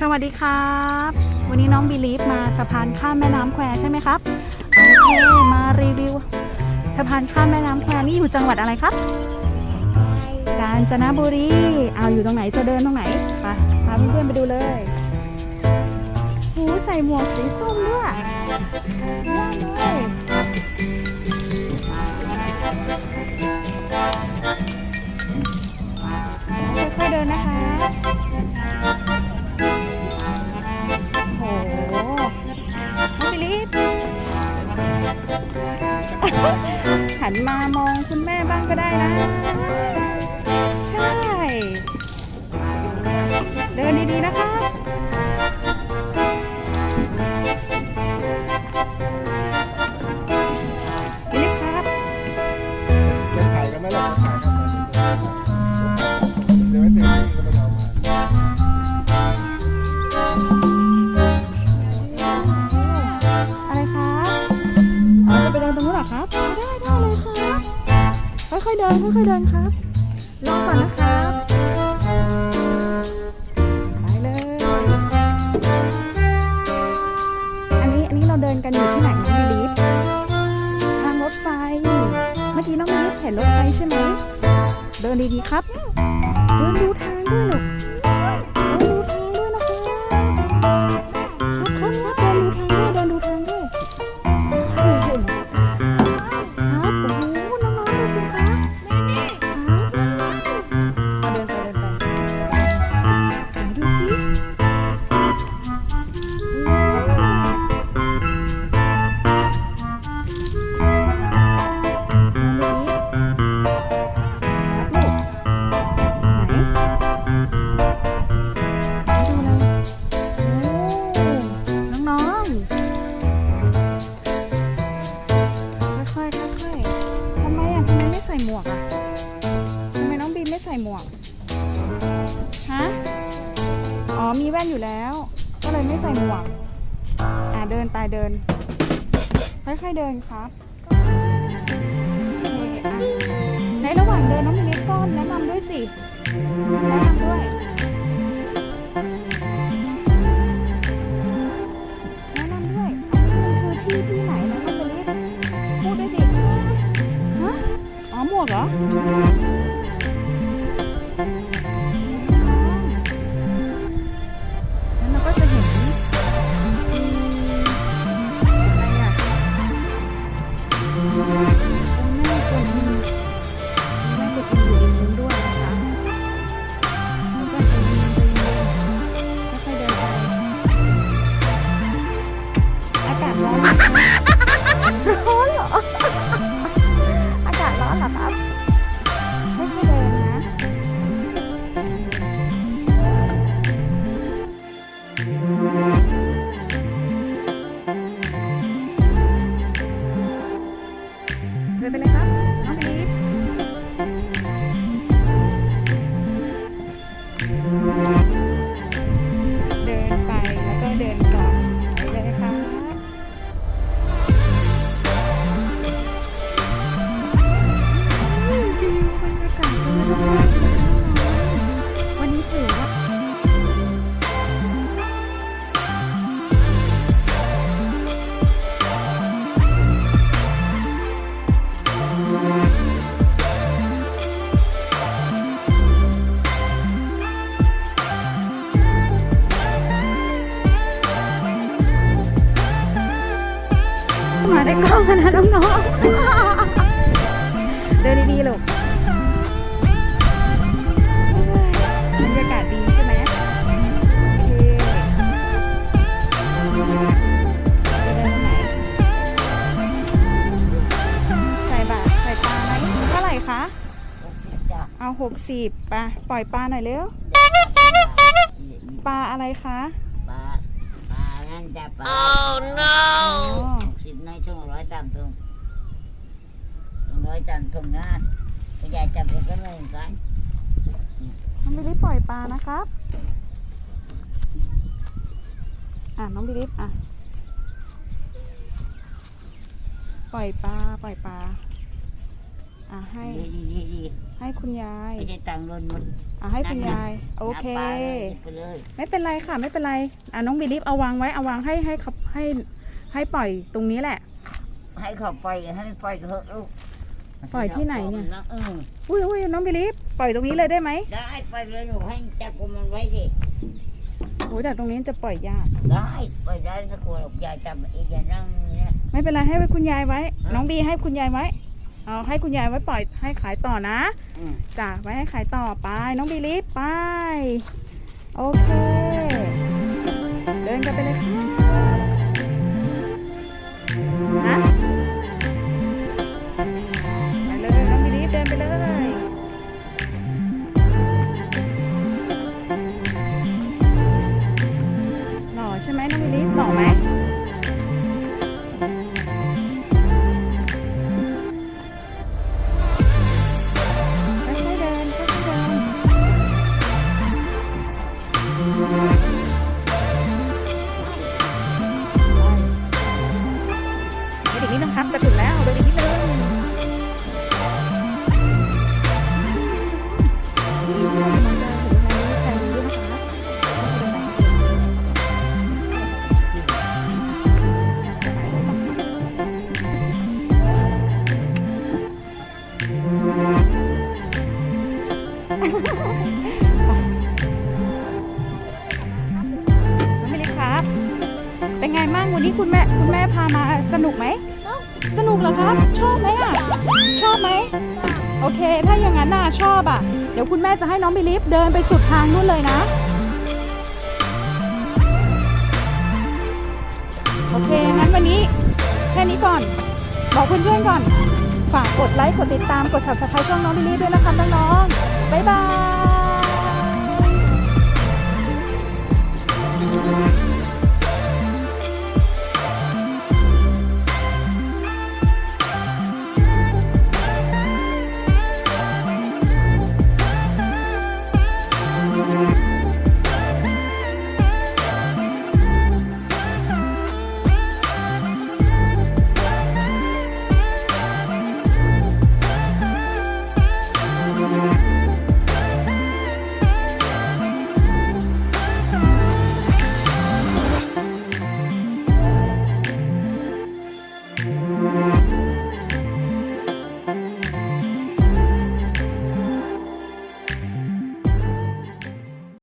สวัสดีครับ วันนี้น้องบิลีฟมาสะพานข้ามแม่น้ำแควใช่ไหมครับโอเคมารีวิว สะพานข้ามแม่น้ำแควนี่อยู่จังหวัดอะไรครับ กาญจนบุรีเอาอยู่ตรงไหนจะเดินตรงไหนไปพาเพื่อนๆไปดูเลยหูใส่หมวกสีส้มด้วย ก็ได้นะ ใช่ เดินดีๆนะคะบิลีฟครับจะถ่ายกันไหมล่ะถ่ายกัน ค่อยๆเดินค่อยๆเดินครับรอก่อนนะครับไปเลย อันนี้อันนี้เราเดินกันอยู่ที่ไหนน้องบิลีฟทางรถไฟ เมื่อกี้น้องลิฟเห็นรถไฟใช่ไหมเดินดีๆครับเดินดูทางด้วยลูก ไม่ใส่หมวกอะเดินไปเดิน ค่อยๆเดินครับในระหว่างเดินน้องมินิก้อนแนะนำด้วยสิแนะนำด้วยแนะนำด้วยอันนี้มันคือที่ที่ไหนนะน้องเบลิสพูดด้วยดิฮะอ๋อหมวกเหรอ Thank you. ไปเลยครับน้องพีทเมาได้กล้องกันนะน้องๆ เดินดีๆลูกบรรยากาศดีใช่ไหมโอเคจะเดินไปไหนใส่บาทใส่ปลาไหมเท่าไหร่คะ เอาหกสิบปลาปล่อยปลาหน่อยเร็ว ปลาอะไรคะ ปลา ปลานั่นจะปลาอ๋อสิบใน ช่วงร้อยตามทุ่งร้อยตามทุ่งนะผู้ใหญ่จับเด็กก็ไม่เหมือนกันน้องบิลิฟปล่อยปลานะครับ อะน้องบิลิฟอะ ปล่อยปลาปล่อยปลา อะให้ดีดีดีดีให้คุณยาย ไม่ใช่ตังค์หล่นหมด อะให้คุณยาย โอเคาไปเลยไปเลยไม่เป็นไรค่ะไม่เป็นไร อะน้องบิลิฟเอาวางไว้เอาวางให้ให้เขาให้ให้ปล่อยตรงนี้แหละ ให้เขาปล่อยให้ปล่อยเถอะลูกปล่อยที่ไหนเนี่ยเอออุ้ยอุ้ยน้องบิลิฟปล่อยตรงนี้เลยได้ไหมได้ปล่อยเลยหนูให้จับกุมมันไว้สิโอ้ยแต่ตรงนี้จะปล่อยยากได้ปล่อยได้สักคนหรอกอย่าจับอีกอย่านั่งเนี่ยไม่เป็นไรให้ไว้คุณยายไว้ฮะน้องบีให้คุณยายไว้เอาให้คุณยายไว้ปล่อยให้ขายต่อนะอืม จ้ะไว้ให้ขายต่อไปน้องบีลิฟไปโอเค เดินกันไปเลยค่ะนะ ล่อใช่ไหมน้องบีลิฟหล่อไหมค่อยๆเดินค่อยๆเดินเดินอีกนิดนึงครับจะถึงแล้วเดินอีกนิ วันนี้คุณแม่คุณแม่พามาสนุกไหม สนุกเหรอครับ ชอบไหมอะ ชอบไหม โอเค ถ้าอย่างนั้นน่าชอบอะ เดี๋ยวคุณแม่จะให้น้องบิลิฟเดินไปสุดทางนู่นเลยนะ โอเค งั้นวันนี้แค่นี้ก่อน บอกเพื่อนๆก่อน ฝากกดไลค์ กดติดตาม กด subscribe ช่องน้องบิลิฟด้วยนะคะน้องๆบ๊ายบาย